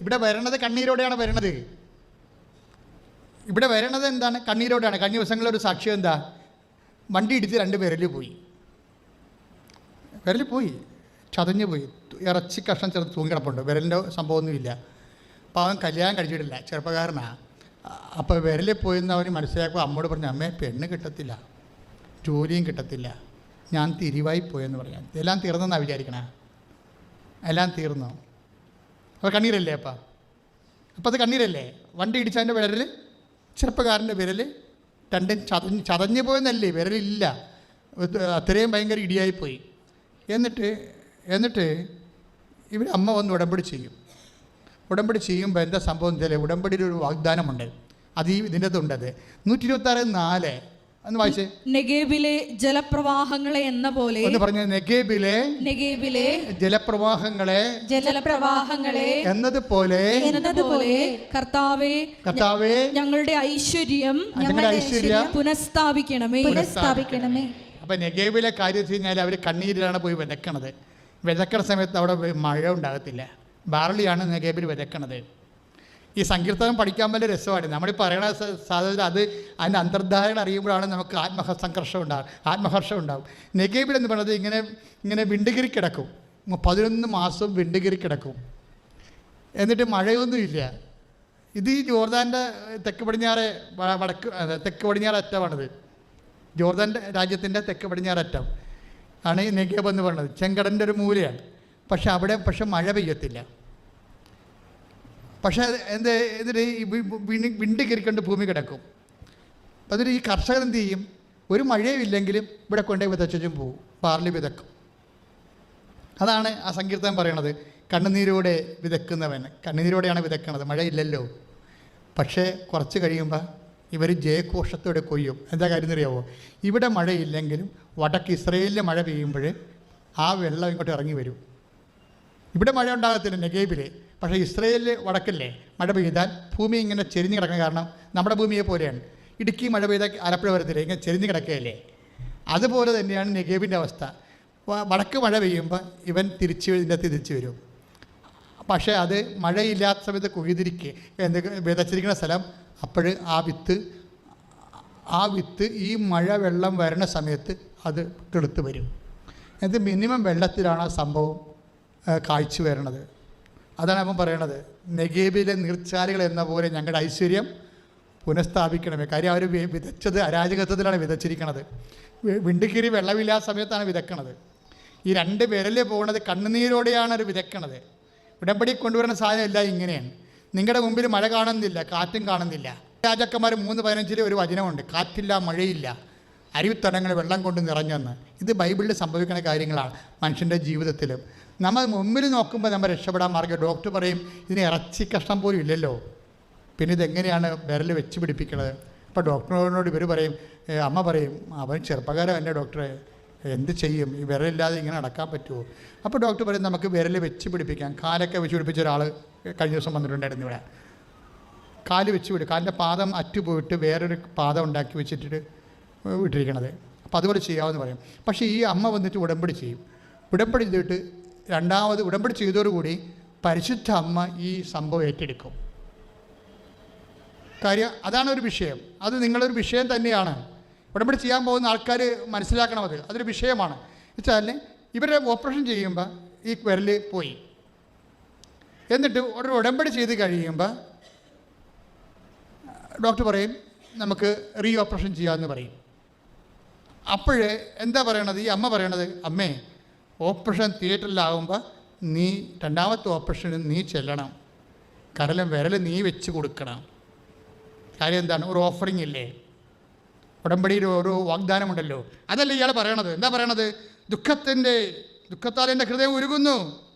ഇവിടെ വരണത് കണ്ണീരോടെയാണ് വരണത്. ഇവിടെ വരണത് എന്താണ്? കണ്ണീരോടെയാണ് കഴിഞ്ഞ ദിവസങ്ങളിൽ ഒരു സാക്ഷ്യം എന്താ? വണ്ടി ഇടിച്ച് രണ്ട് വിരൽ പോയി. വിരൽ പോയി. ചതഞ്ഞു പോയി. ഇറച്ചി കഷ്ണം ചെറുത് തൂങ്ങിടപ്പുണ്ട് വിരലിന്റെ സംഭവമൊന്നുമില്ല. അപ്പോൾ അവൻ കല്യാണം കഴിച്ചിട്ടില്ല. ചെറുപ്പക്കാരനാണ് അപ്പോൾ വിരൽ പോയെന്ന് അവന് മനസ്സിലാക്കുമ്പോൾ അമ്മോട് പറഞ്ഞു അമ്മേ പെണ്ണ് കിട്ടത്തില്ല. ജോലിയും കിട്ടത്തില്ല. ഞാൻ തിരിവായി പോയെന്ന് പറഞ്ഞു എല്ലാം തീർന്നെന്നാണ് വിചാരിക്കണേ? എല്ലാം തീർന്നു. അപ്പോൾ കണ്ണീരല്ലേ അപ്പം? അപ്പോൾ അത് കണ്ണീരല്ലേ? വണ്ടി ഇടിച്ചതിന്റെ വിരൽ ചെറുപ്പക്കാരന്റെ വിരൽ രണ്ടും ചതഞ്ഞ് ചതഞ്ഞു പോയെന്നല്ലേ? വിരലില്ല. അത്രയും ഭയങ്കര ഇടിയായിപ്പോയി. എന്നിട്ട് എന്നിട്ട് ഇവർ അമ്മ വന്ന് ഉടമ്പടി ചെയ്യും. ഉടമ്പടി ചെയ്യുമ്പോൾ എന്താ സംഭവം വെച്ചാൽ ഉടമ്പടിയിൽ ഒരു വാഗ്ദാനമുണ്ട്. അത് ഈ ഇതിന്റെ അതുണ്ടത് നൂറ്റി ഇരുപത്താറ് നാല് ഒന്ന് വായിച്ചേ. നെഗേബിലെ ജലപ്രവാഹങ്ങളെ എന്ന പോലെ ഒന്ന് പറഞ്ഞ നെഗേബിലെ നെഗേബിലെ ജലപ്രവാഹങ്ങളെ ജലപ്രവാഹങ്ങളെ എന്നതുപോലെ എന്നതുപോലെ കർത്താവേ കർത്താവേ ഞങ്ങളുടെ ഐശ്വര്യം ഞങ്ങളുടെ ഐശ്വര്യം പുനഃസ്ഥാപിക്കണമേ. പുനഃസ്ഥാപിക്കണമേ. അപ്പൊ നെഗേബിലെ കാര്യം കഴിഞ്ഞാൽ അവർ കണ്ണീരിലാണ് പോയി വിതക്കണത് വിതക്കണ സമയത്ത് അവിടെ മഴ ഉണ്ടാകത്തില്ല. ബാർലിയാണ് നെഗേബിൽ വിതക്കണത് ഈ സങ്കീർത്തനം പഠിക്കാൻ വലിയ രസമാണ് നമ്മൾ പറയണ സാധ്യത അത് അതിന്റെ അന്തർധാരണ അറിയുമ്പോഴാണ് നമുക്ക് ആത്മഹ സംഘർഷം ഉണ്ടാകും ആത്മഹർഷം ഉണ്ടാകും നെഗേബിൽ എന്ന് പറയുന്നത് ഇങ്ങനെ ഇങ്ങനെ വിണ്ടുകിരി കിടക്കും. പതിനൊന്ന് മാസം വിണ്ടുകിരി കിടക്കും. എന്നിട്ട് മഴയൊന്നുമില്ല ഇത് ഈ ജോർദാന്റെ തെക്ക് പടിഞ്ഞാറ് വടക്ക് തെക്ക് പടിഞ്ഞാറ് അറ്റമാണിത്. ജോർദാൻ രാജ്യത്തിന്റെ തെക്ക് പടിഞ്ഞാററ്റം ആണ് ഈ നെഗേബ് എന്ന് പറയുന്നത് ചെങ്കടന്റെ ഒരു മൂലയാണ്. പക്ഷെ അവിടെ പക്ഷെ മഴ പെയ്യത്തില്ല. പക്ഷേ എന്ത് ഇതിൽ ഈ വിണ്ടി വിണി വിണ്ട് കയറിക്കൊണ്ട് ഭൂമി കിടക്കും. അതിൽ ഈ കർഷകർ എന്ത് ചെയ്യും? ഒരു മഴയും ഇല്ലെങ്കിലും ഇവിടെ കൊണ്ടേ വിതച്ചും പോകും പാർലി വിതക്കും. അതാണ് ആ സങ്കീർത്തനം പറയണത്. കണ്ണുനീരോടെ വിതക്കുന്നവൻ. കണ്ണുനീരോടെയാണ് വിതക്കണത്. മഴയില്ലല്ലോ പക്ഷേ കുറച്ച് കഴിയുമ്പോൾ ഇവർ ജയഘോഷത്തോടെ കൊയ്യും. എന്താ കാര്യം അറിയാവോ ഇവിടെ മഴയില്ലെങ്കിലും വടക്ക് ഇസ്രയേലിലെ മഴ പെയ്യുമ്പോൾ ആ വെള്ളം ഇങ്ങോട്ട് ഇറങ്ങി വരും. ഇവിടെ മഴ ഉണ്ടാകത്തില്ല നെഗേബിൽ പക്ഷേ ഇസ്രയേലിൽ വടക്കല്ലേ മഴ പെയ്താൽ ഭൂമി ഇങ്ങനെ ചെരിഞ്ഞ് കിടക്കുന്ന കാരണം നമ്മുടെ ഭൂമിയെ പോലെയാണ്. ഇടുക്കി മഴ പെയ്താൽ ആലപ്പുഴ വരത്തില്ല? ഇങ്ങനെ ചെരിഞ്ഞ് കിടക്കുകയല്ലേ? അതുപോലെ തന്നെയാണ് നെഗേബിന്റെ അവസ്ഥ. വടക്ക് മഴ പെയ്യുമ്പോൾ ഇവൻ തിരിച്ച് ഇതിന്റെ അകത്ത് തിരിച്ച് വരും. പക്ഷേ അത് മഴയില്ലാത്ത സമയത്ത് കുഴിതിരിക്കുക എന്തെങ്കിലും വിതച്ചിരിക്കുന്ന സ്ഥലം അപ്പോൾ ആ വിത്ത് ആ വിത്ത് ഈ മഴ വെള്ളം വരണ സമയത്ത് അത് കെടുത്ത് വരും. എന്നിട്ട് മിനിമം വെള്ളത്തിലാണ് ആ സംഭവം കാഴ്ച വരണത് അതാണ് അവൻ പറയണത്. നെഗേബിലെ നീർച്ചാലുകൾ എന്ന പോലെ ഞങ്ങളുടെ ഐശ്വര്യം പുനഃസ്ഥാപിക്കണമേ. കാര്യം അവർ വിതച്ചത് അരാജകത്വത്തിലാണ് വിതച്ചിരിക്കണത്. വിണ്ടുകീറി വെള്ളമില്ലാത്ത സമയത്താണ് വിതക്കണത്. ഈ രണ്ട് വിരൽ പോകുന്നത് കണ്ണുനീരോടെയാണ് അവർ വിതക്കണത്. ഉടമ്പടി കൊണ്ടുവരുന്ന ഇല്ല ഇങ്ങനെയാണ്. നിങ്ങളുടെ മുമ്പിൽ മഴ കാണുന്നില്ല കാറ്റും കാണുന്നില്ല. രാജാക്കന്മാർ മൂന്ന് പതിനഞ്ചിൽ ഒരു വചനമുണ്ട്. കാറ്റില്ല മഴയില്ല. അരുവിത്തടങ്ങൾ വെള്ളം കൊണ്ട് നിറഞ്ഞെന്ന്. ഇത് ബൈബിളിൽ സംഭവിക്കുന്ന കാര്യങ്ങളാണ് മനുഷ്യന്റെ ജീവിതത്തിലും. നമ്മൾ മുമ്പിൽ നോക്കുമ്പോൾ നമ്മൾ രക്ഷപ്പെടാൻ മാർഗം. ഡോക്ടർ പറയും ഇതിന് ഇറച്ചി കഷ്ണം പോലും ഇല്ലല്ലോ. പിന്നെ ഇതെങ്ങനെയാണ് വിരൽ വെച്ച് പിടിപ്പിക്കുന്നത് അപ്പോൾ ഡോക്ടറിനോട് ഇവർ പറയും അമ്മ പറയും അവൻ ചെറുപ്പക്കാരൻ എന്റെ ഡോക്ടറെ? എന്ത് ചെയ്യും? ഈ വിരലില്ലാതെ ഇങ്ങനെ നടക്കാൻ പറ്റുമോ? അപ്പോൾ ഡോക്ടർ പറയും നമുക്ക് വിരൽ വെച്ച് പിടിപ്പിക്കാം. കാലൊക്കെ വെച്ച് പിടിപ്പിച്ച ഒരാൾ കഴിഞ്ഞ ദിവസം വന്നിട്ടുണ്ടായിരുന്നു ഇവിടെ. കാൽ വെച്ച് വിടും കാലിന്റെ പാദം അറ്റുപോയിട്ട് വേറൊരു പാദം ഉണ്ടാക്കി വെച്ചിട്ട് വിട്ടിരിക്കണത് അപ്പോൾ അതുപോലെ ചെയ്യാമെന്ന് പറയും. പക്ഷേ ഈ അമ്മ വന്നിട്ട് ഉടമ്പടി ചെയ്യും. ഉടമ്പടി ചെയ്തിട്ട് രണ്ടാമത് ഉടമ്പടി ചെയ്തതോടുകൂടി പരിശുദ്ധ അമ്മ ഈ സംഭവം ഏറ്റെടുക്കും. കാര്യം അതാണ് ഒരു വിഷയം. അത് നിങ്ങളൊരു വിഷയം തന്നെയാണ്. ഉടമ്പടി ചെയ്യാൻ പോകുന്ന ആൾക്കാർ മനസ്സിലാക്കണം അത്. അതൊരു വിഷയമാണ്. വെച്ചാൽ ഇവരെ ഓപ്പറേഷൻ ചെയ്യുമ്പോൾ ഈ വിരൽ പോയി. എന്നിട്ട് ഒരു ഉടമ്പടി ചെയ്ത് കഴിയുമ്പോൾ ഡോക്ടർ പറയും നമുക്ക് റീ ഓപ്പറേഷൻ ചെയ്യാമെന്ന് പറയും. അപ്പോഴേ എന്താ പറയണത്? ഈ അമ്മ പറയണത് അമ്മേ ഓപ്പറേഷൻ തിയേറ്ററിലാവുമ്പോൾ നീ രണ്ടാമത്തെ ഓപ്പറേഷന് നീ ചെല്ലണം. കടലും വിരൽ നീ വെച്ച് കൊടുക്കണം. കാര്യം എന്താണ്? ഒരു ഓഫറിംഗ് ഇല്ലേ? ഉടമ്പടിയിൽ ഒരു വാഗ്ദാനമുണ്ടല്ലോ. അതല്ല ഇയാൾ പറയണത്. എന്താ പറയണത്? ദുഃഖത്തിന്റെ ദുഃഖത്താൽ എന്റെ ഹൃദയം ഉരുകുന്നു.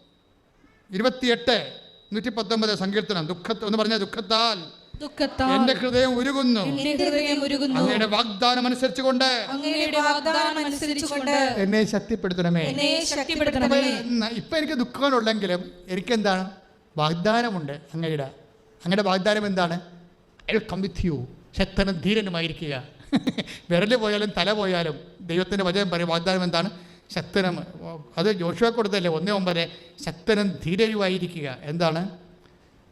ഇരുപത്തിയെട്ട് നൂറ്റി പത്തൊമ്പത് സങ്കീർത്തനം. ദുഃഖത്ത് എന്ന് പറഞ്ഞാൽ ദുഃഖത്താൽ. എന്റെ ഹൃദയം ഉരുകുന്നു. അങ്ങയുടെ വാഗ്ദാനം അനുസരിച്ചുകൊണ്ട് എന്നെ ശക്തിപ്പെടുത്തണമേ. ഇപ്പൊ എനിക്ക് ദുഃഖങ്ങളുണ്ടെങ്കിലും എനിക്കെന്താണ്? വാഗ്ദാനമുണ്ട് അങ്ങയുടെ. അങ്ങയുടെ വാഗ്ദാനം എന്താണ്? ഐ കം വിത്ത് യു ശക്തനും ധീരനുമായിരിക്കുക. വിരൽ പോയാലും തല പോയാലും ദൈവത്തിന്റെ വചനം പറയും വാഗ്ദാനം എന്താണ്? ശക്തനും അത് ജോഷുവെ കൊടുത്തല്ലേ ഒന്നേ ഒമ്പത്. ശക്തനും ധീരയുമായിരിക്കുക എന്താണ്?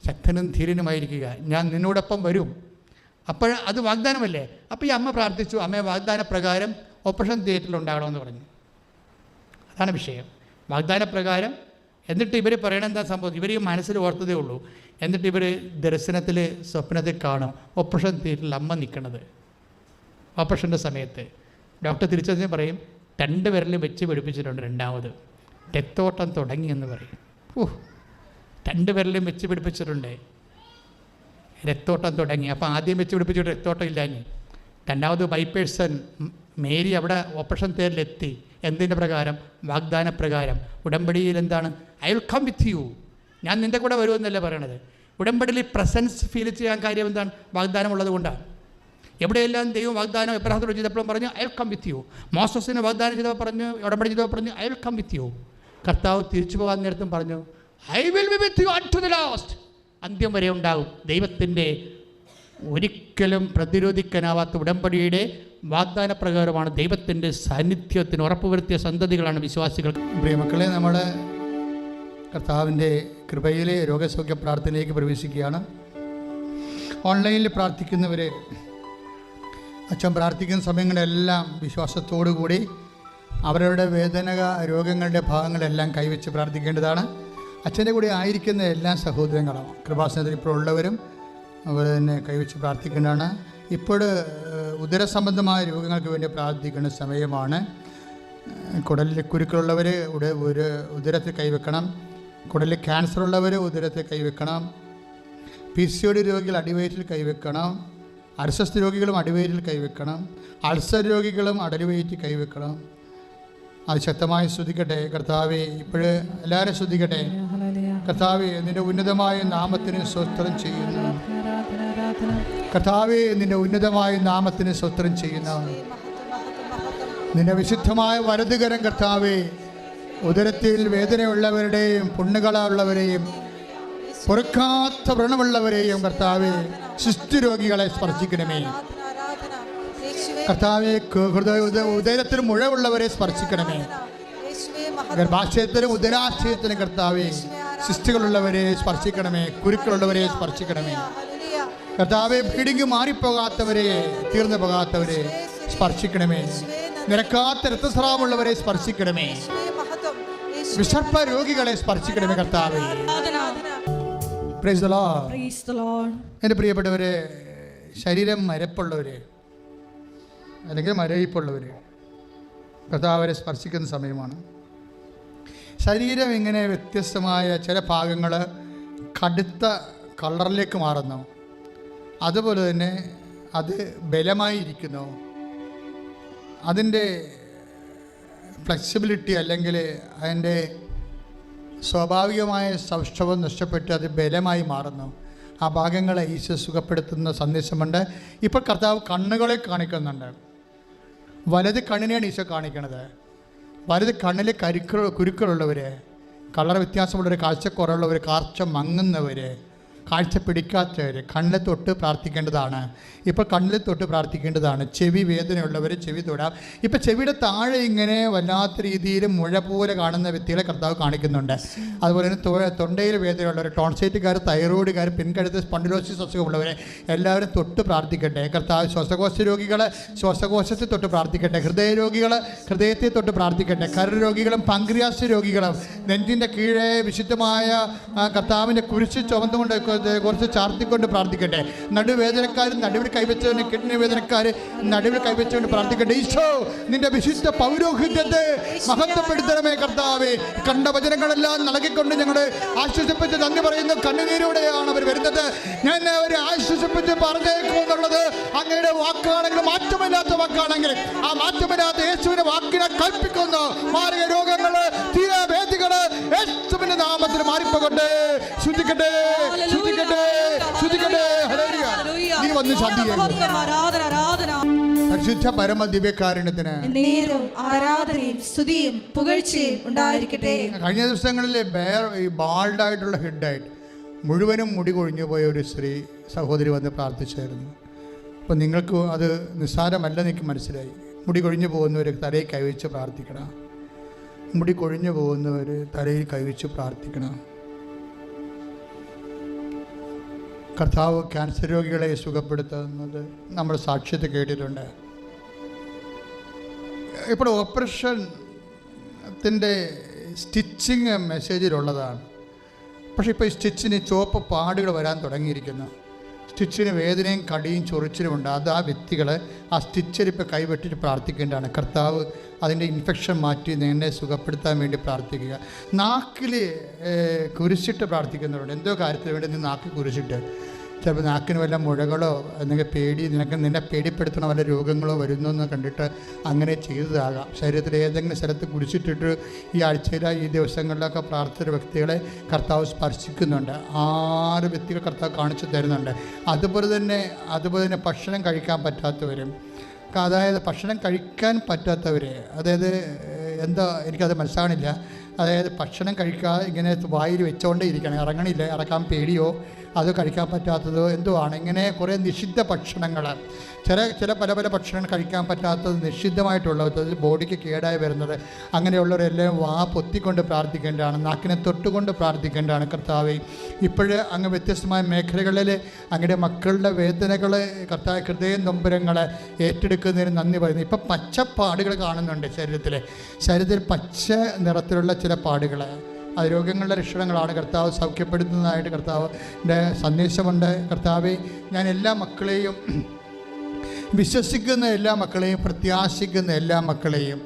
ശക്തനും ധീരനുമായിരിക്കുക. ഞാൻ നിന്നോടൊപ്പം വരും. അപ്പോൾ അത് വാഗ്ദാനമല്ലേ? അപ്പോൾ ഈ അമ്മ പ്രാർത്ഥിച്ചു അമ്മയെ വാഗ്ദാന പ്രകാരം ഓപ്പറേഷൻ തിയേറ്ററിൽ ഉണ്ടാകണമെന്ന് പറഞ്ഞു. അതാണ് വിഷയം. വാഗ്ദാന പ്രകാരം എന്നിട്ട് ഇവർ പറയണ എന്താ സംഭവം? ഇവർ ഈ മനസ്സിൽ ഓർത്തതേ ഉള്ളൂ. എന്നിട്ട് ഇവർ ദർശനത്തിൽ സ്വപ്നത്തിൽ കാണും ഓപ്പറേഷൻ തിയേറ്ററിൽ അമ്മ നിൽക്കണത്. ഓപ്പറേഷന്റെ സമയത്ത്. ഡോക്ടർ തിരിച്ചതിന് പറയും രണ്ട് വിരലും വെച്ച് പിടിപ്പിച്ചിട്ടുണ്ട് രണ്ടാമത്. രക്തോട്ടം തുടങ്ങി എന്ന് പറയും. ഓ രണ്ട് പേരിലും വെച്ച് പിടിപ്പിച്ചിട്ടുണ്ട്. രക്തോട്ടം തുടങ്ങി. അപ്പോൾ ആദ്യം വെച്ച് പിടിപ്പിച്ചിട്ട് രക്തോട്ടം ഇല്ലാഞ്ഞ്. രണ്ടാമത് ബൈപ്പേഴ്സൺ മേരി അവിടെ ഓപ്പറേഷൻ തേരിലെത്തി എന്തിന്റെ പ്രകാരം? വാഗ്ദാന പ്രകാരം. ഉടമ്പടിയിൽ എന്താണ്? I will come with you. ഞാൻ നിന്റെ കൂടെ വരുമെന്നല്ലേ പറയണത്. ഉടമ്പടിയിൽ പ്രസൻസ് ഫീൽ ചെയ്യാൻ കാര്യം എന്താണ്? വാഗ്ദാനം ഉള്ളത് കൊണ്ടാണ്. എവിടെയെല്ലാം ദൈവം വാഗ്ദാനം എബ്രഹാത്തോട് ചെയ്തപ്പോഴും പറഞ്ഞു വിൽ കം വിത്ത് യു. മോസസിന് വാഗ്ദാനം ചെയ്തപ്പോൾ പറഞ്ഞു ഉടമ്പടി ചെയ്തപ്പോൾ പറഞ്ഞു വിൽ കം വിത്ത് യു. കർത്താവ് തിരിച്ചു പോകാൻ നേരത്തും പറഞ്ഞു I will be with you to the last. അന്ത്യം വരെ ഉണ്ടാകും ദൈവത്തിന്റെ ഒരിക്കലും പ്രതിരോധിക്കാനാവാത്ത ഉടമ്പടിയുടെ വാഗ്ദാന പ്രകാരമാണ് ദൈവത്തിന്റെ സാന്നിധ്യത്തിന് ഉറപ്പുവരുത്തിയ സന്തതികളാണ് വിശ്വാസികൾ. പ്രിയമക്കളെ നമ്മൾ കർത്താവിന്റെ കൃപയിലെ രോഗസൗഖ്യ പ്രാർത്ഥനയിലേക്ക് പ്രവേശിക്കുകയാണ്. ഓൺലൈനിൽ പ്രാർത്ഥിക്കുന്നവരെ അച്ഛൻ പ്രാർത്ഥിക്കുന്ന സമയങ്ങളെല്ലാം വിശ്വാസത്തോടു കൂടി അവരവരുടെ വേദനക രോഗങ്ങളുടെ ഭാഗങ്ങളെല്ലാം കൈവച്ച് പ്രാർത്ഥിക്കേണ്ടതാണ്. അച്ഛന്റെ കൂടെ ആയിരിക്കുന്ന എല്ലാ സഹോദരങ്ങളും കൃപാസനത്തിൽ ഇപ്പോൾ ഉള്ളവരും അവർ തന്നെ കൈവച്ച് പ്രാർത്ഥിക്കേണ്ടതാണ്. ഇപ്പോൾ ഉദരസംബന്ധമായ ഉദര സംബന്ധമായ രോഗങ്ങൾക്ക് വേണ്ടി പ്രാർത്ഥിക്കേണ്ട സമയമാണ്. കുടലിൽ കുരുക്കളുള്ളവർ ഇവിടെ ഒരു ഉദരത്തിൽ കൈവെക്കണം. കുടലിൽ ക്യാൻസർ ഉള്ളവർ ഉദരത്തിൽ കൈവെക്കണം. പി സി ഒ ഡി രോഗികൾ അടിവയറ്റിൽ കൈവെക്കണം. അർസസ് രോഗികളും അടിവയറ്റിൽ കൈവെക്കണം. അൾസർ രോഗികളും അടിവയറ്റിൽ കൈവെക്കണം. അത് ശക്തമായി ശ്രദ്ധിക്കട്ടെ കർത്താവെ ഇപ്പോഴ് എല്ലാവരും ശ്രദ്ധിക്കട്ടെ കർത്താവെ നിന്റെ ഉന്നതമായ നാമത്തിന് സ്വസ്ത്രം ചെയ്യുന്നു. കർത്താവെ നിന്റെ ഉന്നതമായ നാമത്തിന് സ്വസ്ത്രം ചെയ്യുന്നു. നിന്റെ വിശുദ്ധമായ വലതുകരം കർത്താവെ ഉദരത്തിൽ വേദനയുള്ളവരുടെയും പുണ്ണുകളുള്ളവരെയും പൊറുക്കാത്ത വ്രണമുള്ളവരെയും കർത്താവെ ശിഷ്ടുരോഗികളെ സ്പർശിക്കണമേ. കർത്താവെ ഹൃദയ ഉദ- ഉദരത്തിൽ മുഴവുള്ളവരെ സ്പർശിക്കണമേ. ഗർഭാശയത്തിലും ഉദരാശയത്തിലും കർത്താവെ സിസ്റ്റുകളുള്ളവരെ സ്പർശിക്കണമേ കുരുക്കളുള്ളവരെ സ്പർശിക്കണമേ. കർത്താവെ പിടിങ്ങി മാറിപ്പോകാത്തവരെ തീർന്നു പോകാത്തവരെ സ്പർശിക്കണമേ. നിരക്കാത്ത രക്തസ്രാവമുള്ളവരെ സ്പർശിക്കണമേ. വിഷർപ്പ രോഗികളെ സ്പർശിക്കണമേ കർത്താവെ. എന്റെ പ്രിയപ്പെട്ടവരെ ശരീരം മരപ്പുള്ളവർ അല്ലെങ്കിൽ മരയിപ്പുള്ളവർ കർത്താവരെ സ്പർശിക്കുന്ന സമയമാണ്. ശരീരം ഇങ്ങനെ വ്യത്യസ്തമായ ചില ഭാഗങ്ങൾ കടുത്ത കളറിലേക്ക് മാറുന്നു. അതുപോലെ തന്നെ അത് ബലമായി ഇരിക്കുന്നു അതിന്റെ ഫ്ലെക്സിബിലിറ്റി അല്ലെങ്കിൽ അതിന്റെ സ്വാഭാവികമായ സൗഷ്ഠവം നഷ്ടപ്പെട്ട് അത് ബലമായി മാറുന്നു. ആ ഭാഗങ്ങളെ ഈശോ സുഖപ്പെടുത്തുന്ന സന്ദേശമുണ്ട്. ഇപ്പോൾ കർത്താവ് കണ്ണുകളെ കാണിക്കുന്നുണ്ട്. വലത് കണ്ണിനെയാണ് ഈശോ കാണിക്കണത്. വലത് കണ്ണിൽ കരുക്കൾ കുരുക്കളുള്ളവർ കളർ വ്യത്യാസമുള്ളവർ കാഴ്ചക്കുറവുള്ളവർ കാഴ്ച മങ്ങുന്നവർ കാഴ്ച പിടിക്കാത്തവർ കണ്ണിൽ തൊട്ട് പ്രാർത്ഥിക്കേണ്ടതാണ്. ഇപ്പോൾ കണ്ണിൽ തൊട്ട് പ്രാർത്ഥിക്കേണ്ടതാണ്. ചെവി വേദനയുള്ളവർ ചെവി തൊടാം. ഇപ്പോൾ ചെവിയുടെ താഴെ ഇങ്ങനെ വല്ലാത്ത രീതിയിൽ മുഴ പോലെ കാണുന്ന വ്യക്തികളെ കർത്താവ് കാണിക്കുന്നുണ്ട്. അതുപോലെ തന്നെ തൊണ്ടയിൽ വേദനയുള്ളവർ ടോൺസൈറ്റുകാർ തൈറോയിഡുകാർ പിൻകഴുത്ത് സ്പണ്ടിലോസിസ് അസുഖമുള്ളവരെ എല്ലാവരും തൊട്ട് പ്രാർത്ഥിക്കട്ടെ. കർത്താവ് ശ്വാസകോശ രോഗികൾ ശ്വാസകോശത്തെ തൊട്ട് പ്രാർത്ഥിക്കട്ടെ. ഹൃദയ രോഗികൾ ഹൃദയത്തെ തൊട്ട് പ്രാർത്ഥിക്കട്ടെ. കരൾ രോഗികളും പങ്ക്രിയാസ് രോഗികളും നെഞ്ചിന്റെ കീഴെ വിശുദ്ധമായ കർത്താവിന്റെ കുരിശ് ചുമന്നുകൊണ്ട് കുറച്ച് ചാർത്തിക്കൊണ്ട് പ്രാർത്ഥിക്കട്ടെ. നടുവേദനക്കാർ നടുവിൽ കൈവച്ചവന് കിഡ്നി വേദനക്കാർ നടുവിൽ കൈവച്ചുകൊണ്ട് പ്രാർത്ഥിക്കട്ടെ. ഈശോ നിന്റെ വിശിഷ്ട പൗരോഹിത്യത്തെ മഹത്വപ്പെടുത്തണമേ കർത്താവേ. കണ്ട വചനങ്ങളെല്ലാം നൽകിക്കൊണ്ട് ഞങ്ങൾ ആശ്വസിപ്പിച്ച് നന്ദി പറയുന്നു. കണ്ണുനീരോടെയാണ് അവർ വരുന്നത്. ഞാൻ അവർ ആശ്വസിപ്പിച്ച് പറഞ്ഞേക്കും എന്നുള്ളത് അങ്ങയുടെ വാക്കാണെങ്കിൽ മാറ്റമില്ലാത്ത വാക്കാണെങ്കിൽ ആ മാറ്റമില്ലാത്ത യേശുവിന്റെ വാക്കിനെ കൽപ്പിക്കുന്നു. മാറിയ രോഗങ്ങൾ തീരവേദികൾ യേശുവിന്റെ നാമത്തിൽ മാറിപ്പോകട്ടെ. ശുദ്ധിക്കട്ടെ. ശുദ്ധിക്കട്ടെ ഹല്ലേലൂയ. നീ വന്ന് പരിശുദ്ധ പരമ ദിവ്യകാരുണ്യത്തിന് നേരും ആരാധനയും സ്തുതിയും പുകഴ്ചയും ഉണ്ടായിരിക്കട്ടെ. കഴിഞ്ഞ ദിവസങ്ങളിൽ ബെയർ ഈ ബാൾഡായിട്ടുള്ള ഹെഡായിട്ട് മുഴുവനും മുടി കൊഴിഞ്ഞു പോയ ഒരു സ്ത്രീ സഹോദരി വന്ന് പ്രാർത്ഥിച്ചായിരുന്നു. അപ്പോൾ നിങ്ങൾക്ക് അത് നിസ്സാരമല്ല എനിക്ക് മനസ്സിലായി. മുടി കൊഴിഞ്ഞു പോകുന്നവർ തലയിൽ കൈവച്ച് പ്രാർത്ഥിക്കണം. മുടി കൊഴിഞ്ഞു പോകുന്നവർ തലയിൽ കൈവച്ച് പ്രാർത്ഥിക്കണം. കർത്താവ് ക്യാൻസർ രോഗികളെ സുഖപ്പെടുത്തുന്നത് നമ്മൾ സാക്ഷ്യത്തെ കേട്ടിട്ടുണ്ട്. ഇപ്പോൾ ഓപ്പറേഷത്തിന്റെ സ്റ്റിച്ചിങ് മെസ്സേജിലുള്ളതാണ് പക്ഷേ ഇപ്പോൾ ഈ സ്റ്റിച്ചിന് ചുവപ്പ് പാടുകൾ വരാൻ തുടങ്ങിയിരിക്കുന്നു. സ്റ്റിച്ചിന് വേദനയും കടിയും ചൊറിച്ചിലുമുണ്ട് അത് ആ വ്യക്തികളെ ആ സ്റ്റിച്ചിൽ കൈവെട്ടിട്ട് പ്രാർത്ഥിക്കേണ്ടതാണ്. കർത്താവ് അതിന്റെ ഇൻഫെക്ഷൻ മാറ്റി നിന്നെ സുഖപ്പെടുത്താൻ വേണ്ടി പ്രാർത്ഥിക്കുക. നാക്കിൽ കുരിശിട്ട് പ്രാർത്ഥിക്കുന്നവരുണ്ട്. എന്തോ കാര്യത്തിന് വേണ്ടി നീ നാക്ക് കുരിശിട്ട്. ചിലപ്പോൾ നാക്കിന് വല്ല മുഴകളോ അല്ലെങ്കിൽ പേടി നിനക്ക് നിന്നെ പേടിപ്പെടുത്തണ വല്ല രോഗങ്ങളോ വരുന്നു എന്ന് കണ്ടിട്ട് അങ്ങനെ ചെയ്തതാകാം. ശരീരത്തിൽ ഏതെങ്കിലും സ്ഥലത്ത് കുടിച്ചിട്ടിട്ട് ഈ ആഴ്ചയിലെ ഈ ദിവസങ്ങളിലൊക്കെ പ്രാർത്ഥിച്ച വ്യക്തികളെ കർത്താവ് സ്പർശിക്കുന്നുണ്ട്. ആറ് വ്യക്തികൾ കർത്താവ് കാണിച്ചു തരുന്നുണ്ട്. അതുപോലെ തന്നെ അതുപോലെ തന്നെ ഭക്ഷണം കഴിക്കാൻ പറ്റാത്തവരും. അതായത് ഭക്ഷണം കഴിക്കാൻ പറ്റാത്തവർ അതായത് എന്താ എനിക്കത് മനസ്സിലാകണില്ല അതായത് ഭക്ഷണം കഴിക്കാതെ ഇങ്ങനെ വായിൽ വെച്ചുകൊണ്ടേ ഇരിക്കണം. ഇറങ്ങണില്ല ഇറക്കാൻ പേടിയോ? അത് കഴിക്കാൻ പറ്റാത്തതോ? എന്തോ ആണ്. ഇങ്ങനെ കുറേ നിഷിദ്ധ ഭക്ഷണങ്ങൾ ചില ചില പല പല ഭക്ഷണം കഴിക്കാൻ പറ്റാത്തത് നിഷിദ്ധമായിട്ടുള്ളത് ബോഡിക്ക് കേടായി വരുന്നത്. അങ്ങനെയുള്ളവരെല്ലാം വാ പൊത്തിക്കൊണ്ട് പ്രാർത്ഥിക്കേണ്ടതാണ് നാക്കിനെ തൊട്ടുകൊണ്ട് പ്രാർത്ഥിക്കേണ്ടതാണ് കർത്താവെ. ഇപ്പോഴേ അങ്ങ് വ്യത്യസ്തമായ മേഖലകളിൽ അങ്ങയുടെ മക്കളുടെ വേദനകൾ കർത്താവ് ഹൃദയ നൊമ്പരങ്ങൾ ഏറ്റെടുക്കുന്നതിന് നന്ദി പറയുന്നു. ഇപ്പം പച്ചപ്പാടുകൾ കാണുന്നുണ്ട് ശരീരത്തിൽ ശരീരത്തിൽ പച്ച നിറത്തിലുള്ള ചില പാടുകൾ അത് രോഗങ്ങളുടെ ലക്ഷണങ്ങളാണ് കർത്താവ് സൗഖ്യപ്പെടുത്തുന്നതായിട്ട് കർത്താവിന്റെ സന്ദേശമുണ്ട്. കർത്താവ് ഞാൻ എല്ലാ മക്കളെയും വിശ്വസിക്കുന്ന എല്ലാ മക്കളെയും പ്രത്യാശിക്കുന്ന എല്ലാ മക്കളെയും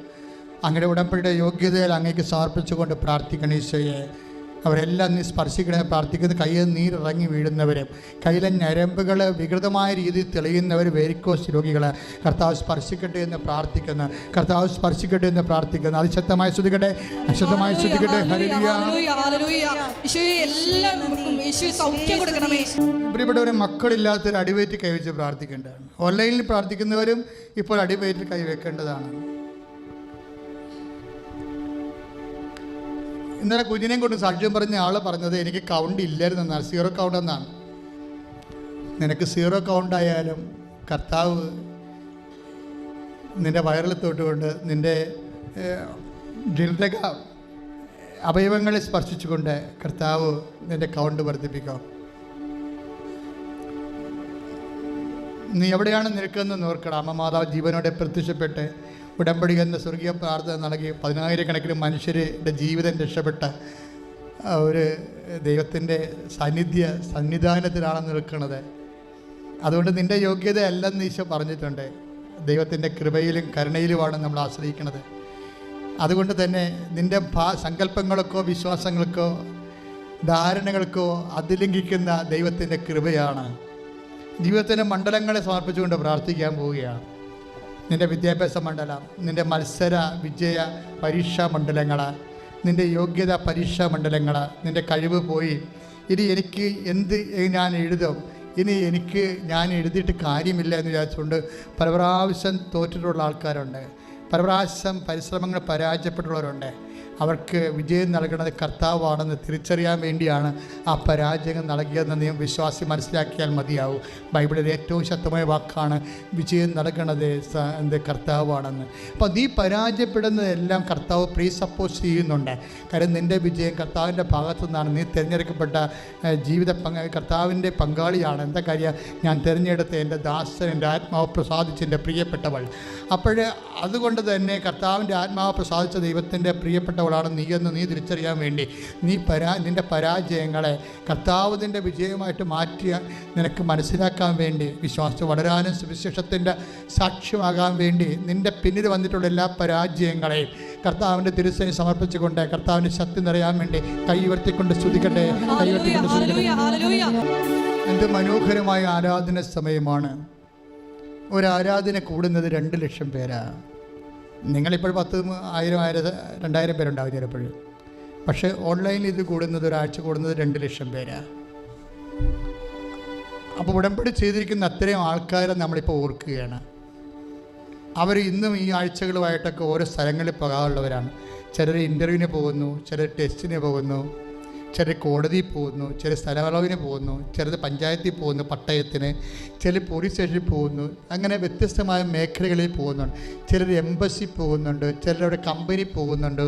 അങ്ങയുടെ ഉടമ്പടിയുടെ യോഗ്യതയിൽ അങ്ങേക്ക് സമർപ്പിച്ചുകൊണ്ട് പ്രാർത്ഥിക്കണം ഈശോയെ. അവരെല്ലാം നീ സ്പർശിക്കണേ പ്രാർത്ഥിക്കുന്നത് കയ്യിൽ നീരിറങ്ങി വീഴുന്നവരും കയ്യിലെ ഞരമ്പുകൾ വികൃതമായ രീതിയിൽ തെളിയുന്നവർ വേരിക്കോസ് രോഗികൾ കർത്താവ് സ്പർശിക്കട്ടെ എന്ന് പ്രാർത്ഥിക്കുന്നു. കർത്താവ് സ്പർശിക്കട്ടെ എന്ന് പ്രാർത്ഥിക്കുന്നു. ശ്രദ്ധിക്കട്ടെ അശുദ്ധമായി ശ്രദ്ധിക്കട്ടെ സൗഖ്യം കൊടുക്കണമേ. പ്രിയപ്പെട്ടവരെ മക്കളില്ലാത്തൊരു അടിവയറ്റ് കൈവച്ച് പ്രാർത്ഥിക്കേണ്ടതാണ്. ഓൺലൈനിൽ പ്രാർത്ഥിക്കുന്നവരും ഇപ്പോൾ അടിവയറ്റിൽ കൈവെക്കേണ്ടതാണ് ഇന്നലെ കുഞ്ഞിനെയും കൊണ്ട് സാക്ഷ്യം പറഞ്ഞ ആൾ പറഞ്ഞത് എനിക്ക് കൗണ്ട് ഇല്ലായിരുന്നു. എന്നാണ് സീറോ കൗണ്ട് എന്നാണ്. നിനക്ക് സീറോ കൗണ്ട് ആയാലും കർത്താവ് നിന്റെ വയറിൽ തൊട്ടുകൊണ്ട് നിന്റെ ജിൽതക അവയവങ്ങളെ സ്പർശിച്ചുകൊണ്ട് കർത്താവ് നിന്റെ കൗണ്ട് വർദ്ധിപ്പിക്കാം. നീ എവിടെയാണ് നിൽക്കുന്നത് നോർക്കണം അമ്മ മാതാവ് ജീവനോടെ പ്രത്യക്ഷപ്പെട്ട് ഉടമ്പടി എന്ന സ്വർഗീയ പ്രാർത്ഥന നൽകി പതിനായിരക്കണക്കിന് മനുഷ്യരുടെ ജീവിതം രക്ഷപ്പെട്ട ഒരു ദൈവത്തിന്റെ സാന്നിധ്യ സന്നിധാനത്തിലാണ് നിൽക്കുന്നത്. അതുകൊണ്ട് നിന്റെ യോഗ്യത അല്ലെന്ന് ഈശോ പറഞ്ഞിട്ടുണ്ട്. ദൈവത്തിന്റെ കൃപയിലും കരുണയിലുമാണ് നമ്മൾ ആശ്രയിക്കുന്നത്. അതുകൊണ്ട് തന്നെ നിന്റെ ഭാ സങ്കല്പങ്ങൾക്കോ വിശ്വാസങ്ങൾക്കോ ധാരണകൾക്കോ അതിലംഘിക്കുന്ന ദൈവത്തിന്റെ കൃപയാണ്. ജീവിതത്തിന്റെ മണ്ഡലങ്ങളെ സമർപ്പിച്ചുകൊണ്ട് പ്രാർത്ഥിക്കാൻ പോവുകയാണ്. നിന്റെ വിദ്യാഭ്യാസ മണ്ഡലം നിന്റെ മത്സര വിജയ പരീക്ഷാ മണ്ഡലങ്ങൾ നിന്റെ യോഗ്യത പരീക്ഷാ മണ്ഡലങ്ങൾ നിന്റെ കഴിവ് പോയി. ഇനി എനിക്ക് എന്ത് ഞാൻ എഴുതും? ഇനി എനിക്ക് ഞാൻ എഴുതിയിട്ട് കാര്യമില്ല എന്ന് വിചാരിച്ചുകൊണ്ട് പല പ്രാവശ്യം തോറ്റിട്ടുള്ള ആൾക്കാരുണ്ട്. പല പ്രാവശ്യം പരിശ്രമങ്ങൾ പരാജയപ്പെട്ടുള്ളവരുണ്ട്. അവർക്ക് വിജയം നൽകുന്നത് കർത്താവാണെന്ന് തിരിച്ചറിയാൻ വേണ്ടിയാണ് ആ പരാജയം നൽകിയതെന്ന് നീ വിശ്വാസി മനസ്സിലാക്കിയാൽ മതിയാവും. ബൈബിളിലെ ഏറ്റവും ശക്തമായ വാക്കാണ് വിജയം നൽകണത് സ- എന്ത് കർത്താവാണെന്ന്. അപ്പോൾ നീ പരാജയപ്പെടുന്നതെല്ലാം കർത്താവ് പ്രീ സപ്പോസ് ചെയ്യുന്നുണ്ട്. കാര്യം നിന്റെ വിജയം കർത്താവിന്റെ ഭാഗത്തു നിന്നാണ്. നീ തിരഞ്ഞെടുക്കപ്പെട്ട ജീവിത പങ്ക കർത്താവിന്റെ പങ്കാളിയാണ്. എന്താ കാര്യം? ഞാൻ തിരഞ്ഞെടുത്ത എന്റെ ദാസൻ എന്റെ ആത്മാവ് പ്രസാദിച്ച് എന്റെ പ്രിയപ്പെട്ടവൾ. അപ്പോൾ അതുകൊണ്ട് തന്നെ കർത്താവിന്റെ ആത്മാവ് പ്രസാദിച്ച ദൈവത്തിന്റെ പ്രിയപ്പെട്ടവളാണ് നീ എന്ന് നീ തിരിച്ചറിയാൻ വേണ്ടി. നീ പരാ നിന്റെ പരാജയങ്ങളെ കർത്താവ് നിന്റെ വിജയമായിട്ട് മാറ്റിയ നിനക്ക് മനസ്സിലാക്കാൻ വേണ്ടി വിശ്വാസം വളരാനും സുവിശേഷത്തിന്റെ സാക്ഷ്യമാകാൻ വേണ്ടി നിന്റെ പിന്നിൽ വന്നിട്ടുള്ള എല്ലാ പരാജയങ്ങളെയും കർത്താവിന്റെ തിരുസനെ സമർപ്പിച്ചുകൊണ്ട് കർത്താവിന്റെ ശക്തി നിറയാൻ വേണ്ടി കൈ ഉയർത്തിക്കൊണ്ട് സ്തുതിക്കട്ടെ. കൈ ഹല്ലേലൂയ, ഹല്ലേലൂയ, ഹല്ലേലൂയ. എന്ത് മനോഹരമായ ആരാധന സമയമാണ്. ഒരു ആരാധന കൂടുന്നത് രണ്ട് ലക്ഷം പേരാ. നിങ്ങളിപ്പോൾ പത്ത് ആയിരം ആയിരം രണ്ടായിരം പേരുണ്ടാവും ചിലപ്പോൾ പക്ഷേ ഓൺലൈനിൽ ഇത് കൂടുന്നത് ഒരാഴ്ച കൂടുന്നത് രണ്ട് ലക്ഷം പേരാണ് അപ്പോൾ ഉടമ്പടി ചെയ്തിരിക്കുന്ന അത്രയും ആൾക്കാരെ നമ്മളിപ്പോൾ ഓർക്കുകയാണ്. അവർ ഇന്നും ഈ ആഴ്ചകളുമായിട്ടൊക്കെ ഓരോ സ്ഥലങ്ങളിൽ പോകാറുള്ളവരാണ്. ചിലർ ഇന്റർവ്യൂവിന് പോകുന്നു ചിലർ ടെസ്റ്റിന് പോകുന്നു. ചിലർ കോടതിയിൽ പോകുന്നു ചിലർ സ്ഥലവളവിന് പോകുന്നു ചിലത് പഞ്ചായത്തിൽ പോകുന്നു പട്ടയത്തിന് ചിലർ പോലീസ് സ്റ്റേഷനിൽ പോകുന്നു അങ്ങനെ വ്യത്യസ്തമായ മേഖലകളിൽ പോകുന്നുണ്ട്. ചിലർ എംബസി പോകുന്നുണ്ട് ചിലരുടെ കമ്പനി പോകുന്നുണ്ട്.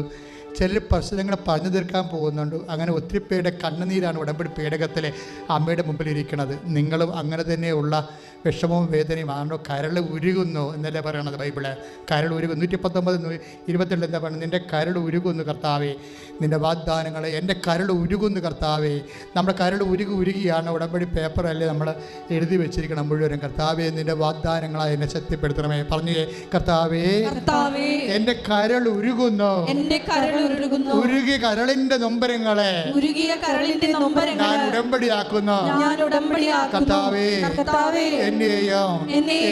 ചിലർ പ്രശ്നങ്ങൾ പറഞ്ഞു തീർക്കാൻ പോകുന്നുണ്ട്. അങ്ങനെ ഒത്തിരി പേരുടെ കണ്ണുനീരാണ് ഉടമ്പടി പേടകത്തിലെ അമ്മയുടെ മുമ്പിൽ ഇരിക്കുന്നത്. നിങ്ങളും അങ്ങനെ തന്നെയുള്ള വിഷമവും വേദനയും ആണോ? കരൾ ഉരുകുന്നു എന്നല്ലേ പറയണത് ബൈബിൾ? കരൾ ഉരുകുന്നു. നൂറ്റി പത്തൊമ്പത് ഇരുപത്തിരണ്ട് എന്താ പറയുന്നത്? നിന്റെ കരൾ ഉരുകുന്നു കർത്താവേ. നിന്റെ വാഗ്ദാനങ്ങൾ എന്റെ കരൾ ഉരുകുന്നു കർത്താവേ. നമ്മുടെ കരൾ ഉരുകി ഉരുകിയാണ് ഉടമ്പടി പേപ്പറല്ലേ നമ്മൾ എഴുതി വെച്ചിരിക്കണം മുഴുവനും. കർത്താവേ നിന്റെ വാഗ്ദാനങ്ങളായി എന്നെ ശക്തിപ്പെടുത്തണമേ. പറഞ്ഞേ കർത്താവേ കർത്താവേ എന്റെ കരൾ ഉരുകുന്നു. എന്റെ കരൾ ഉരുകുന്നു. ഉരുകി കരളിന്റെ നൊമ്പരങ്ങളെ ഉരുകിയ കരളിന്റെ ഞാൻ ഉടമ്പടിയാക്കുന്ന. ഞാൻ ഉടമ്പടിയാക്കുന്നു. കർത്താവേ കർത്താവേ എന്നെയും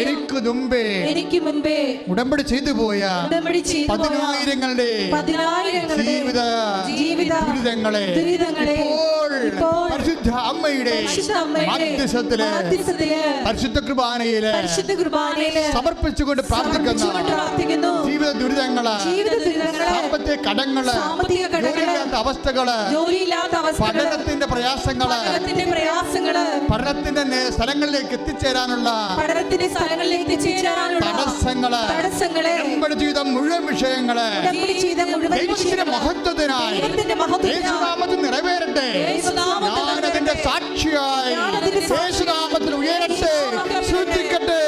എനിക്ക് മുമ്പേ എനിക്ക് മുൻപേ ഉടമ്പടി ചെയ്തു പോയ ഉടമ്പടി ചെയ്തു പോയ പതിനായിരങ്ങളുടെ പതിനായിരങ്ങളുടെ ജീവിത ജീവിത ദുരിതങ്ങളെ പരിശുദ്ധ അമ്മയുടെ മധ്യസ്ഥത്തിൽ പരിശുദ്ധ കുർബാനയിലെ പരിശുദ്ധ കുർബാനയിൽ സമർപ്പിച്ചുകൊണ്ട് പ്രാർത്ഥിക്കുന്ന. ജീവിത ദുരിതങ്ങളെ ജീവിത ദുരിതങ്ങൾ സാമ്പത്തിക കടങ്ങൾ സാമ്പത്തിക ജോലിയില്ലാത്ത അവസ്ഥകൾ ജോലിയില്ലാത്ത അവസ്ഥകൾ പഠനത്തിന്റെ പ്രയാസങ്ങൾ പഠനത്തിന്റെ പ്രയാസങ്ങൾ പഠനത്തിന്റെ സ്ഥലങ്ങളിലേക്ക് എത്തിച്ചേരാനുള്ള പഠനത്തിന്റെ സ്ഥലങ്ങളിലേക്ക് എത്തിച്ചേരാനുള്ള തടസ്സങ്ങൾ തടസ്സങ്ങളെ നമ്മുടെ ജീവിതം മുഴുവൻ വിഷയങ്ങൾ മഹത്വത്തിനായി യേശുനാമത്തിൽ നിറവേറട്ടെ യേശുനാമത്തിൽ ഞാനതിന്റെ സാക്ഷിയായി യേശുനാമത്തിൽ ഉയരട്ടെ ശ്രദ്ധിക്കട്ടെ.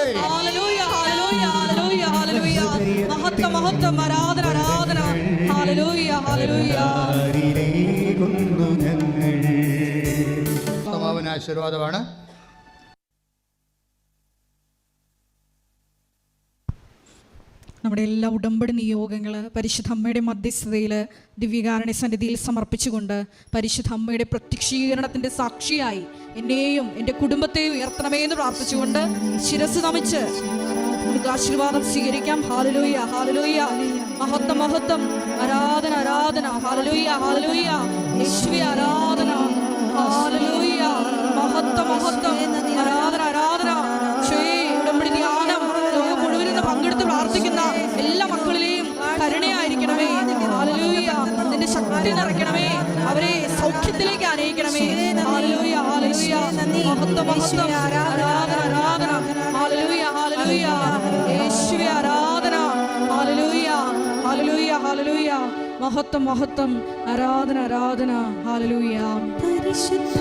മഹത്വം മഹത്വം ആരാധന. ഞങ്ങൾ ആശീർവാദമാണ് നമ്മുടെ എല്ലാ ഉടമ്പടി നിയോഗങ്ങൾ പരിശുദ്ധ അമ്മയുടെ മധ്യസ്ഥതയിൽ ദിവ്യകാരണ സന്നിധിയിൽ സമർപ്പിച്ചുകൊണ്ട് പരിശുദ്ധ അമ്മയുടെ പ്രത്യക്ഷീകരണത്തിന്റെ സാക്ഷിയായി എന്നെയും എന്റെ കുടുംബത്തെയും ഉയർത്തണമേ എന്ന് പ്രാർത്ഥിച്ചുകൊണ്ട് ശിരസ് നമിച്ച് നമുക്ക് ആശീർവാദം സ്വീകരിക്കാം. ഹാലലോയ്യ ഹാലലൂയ മഹത്വം മഹത്വം. ആരാധന ആരാധന. ഹാലലൂയ ഹാലലൂയ യേശുവി ആരാധന. ഹാലലൂയ മഹത്വം മഹത്വം. ആരാധന ആരാധന. ഉടമ്പടി ധ്യാനം. ലോകം മുഴുവൻ ഇന്ന് പങ്കെടുത്ത് പ്രാർത്ഥിക്കുന്ന എല്ലാ മക്കളിലെയും കരുണയായിരിക്കണമേ. ഹാലലൂയ നിന്റെ ശക്തി നിറയ്ക്കണമേ. അവരെ സൗഖ്യത്തിലേക്ക് അനയിക്കണമേ ഹാലലൂയ ഹാലലൂയ മഹത്വം മഹത്വം. ആരാധന ആരാധന. ഹാലലൂയ ഹാലലൂയ യേശുവേ ആരാധന. ഹാലലൂയ ഹാലലൂയ മഹത്വം മഹത്വം. ആരാധന ആരാധന. ഹാലലൂയ പരിശുദ്ധ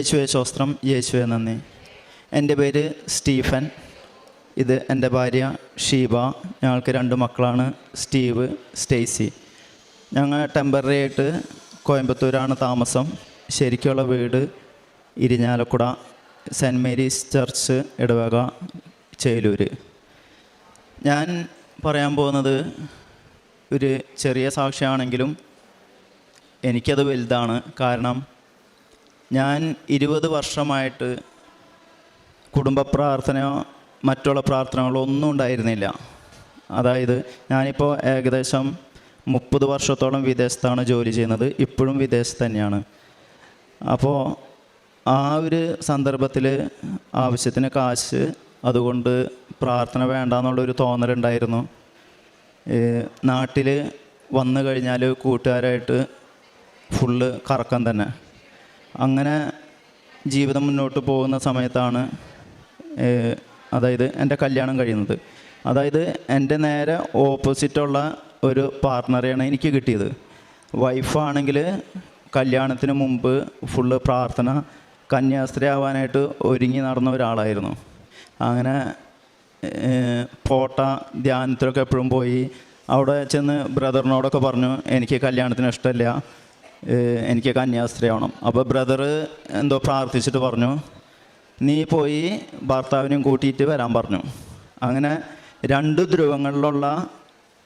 യേശുവെ ശോസ്ത്രം യേശുവെ നന്ദി. എന്റെ പേര് സ്റ്റീഫൻ. ഇത് എന്റെ ഭാര്യ ഷീബ. ഞങ്ങൾക്ക് രണ്ട് മക്കളാണ് സ്റ്റീവ് സ്റ്റേസി. ഞങ്ങൾ ടെമ്പററി ആയിട്ട് കോയമ്പത്തൂരാണ് താമസം. ശരിക്കുള്ള വീട് ഇരിഞ്ഞാലക്കുട സെന്റ് മേരീസ് ചർച്ച് ഇടവക ചേലൂർ ഞാൻ പറയാൻ പോകുന്നത് ഒരു ചെറിയ സാക്ഷിയാണെങ്കിലും എനിക്കത് വലുതാണ്. കാരണം ഞാൻ ഇരുപത് വർഷമായിട്ട് കുടുംബ പ്രാർത്ഥനയോ മറ്റുള്ള പ്രാർത്ഥനകളോ ഒന്നും ഉണ്ടായിരുന്നില്ല. അതായത് ഞാനിപ്പോൾ ഏകദേശം മുപ്പത് വർഷത്തോളം വിദേശത്താണ് ജോലി ചെയ്യുന്നത്. ഇപ്പോഴും വിദേശത്ത് തന്നെയാണ്. അപ്പോൾ ആ ഒരു സന്ദർഭത്തിൽ ആവശ്യത്തിന് കാശ് അതുകൊണ്ട് പ്രാർത്ഥന വേണ്ടാന്നുള്ളൊരു തോന്നലുണ്ടായിരുന്നു. നാട്ടിൽ വന്നു കഴിഞ്ഞാൽ കൂട്ടുകാരായിട്ട് ഫുള്ള് കറക്കം തന്നെ. അങ്ങനെ ജീവിതം മുന്നോട്ട് പോകുന്ന സമയത്താണ് അതായത് എന്റെ കല്യാണം കഴിയുന്നത്. അതായത് എന്റെ നേരെ ഓപ്പോസിറ്റുള്ള ഒരു പാർട്ട്ണറെയാണ് എനിക്ക് കിട്ടിയത്. വൈഫാണെങ്കിൽ കല്യാണത്തിന് മുമ്പ് ഫുള്ള് പ്രാർത്ഥന കന്യാസ്ത്രീ ആവാനായിട്ട് ഒരുങ്ങി നടന്ന ഒരാളായിരുന്നു. അങ്ങനെ പോട്ട ധ്യാനത്തിലൊക്കെ എപ്പോഴും പോയി. അവിടെ ചെന്ന് ബ്രദറിനോടൊക്കെ പറഞ്ഞു എനിക്ക് കല്യാണത്തിന് ഇഷ്ടമില്ല. എനിക്ക് കന്യാസ്ത്രീയാവണം. അപ്പോൾ ബ്രദർ എന്തോ പ്രാർത്ഥിച്ചിട്ട് പറഞ്ഞു നീ പോയി ഭർത്താവിനെയും കൂട്ടിയിട്ട് വരാൻ പറഞ്ഞു. അങ്ങനെ രണ്ട് ധ്രുവങ്ങളിലുള്ള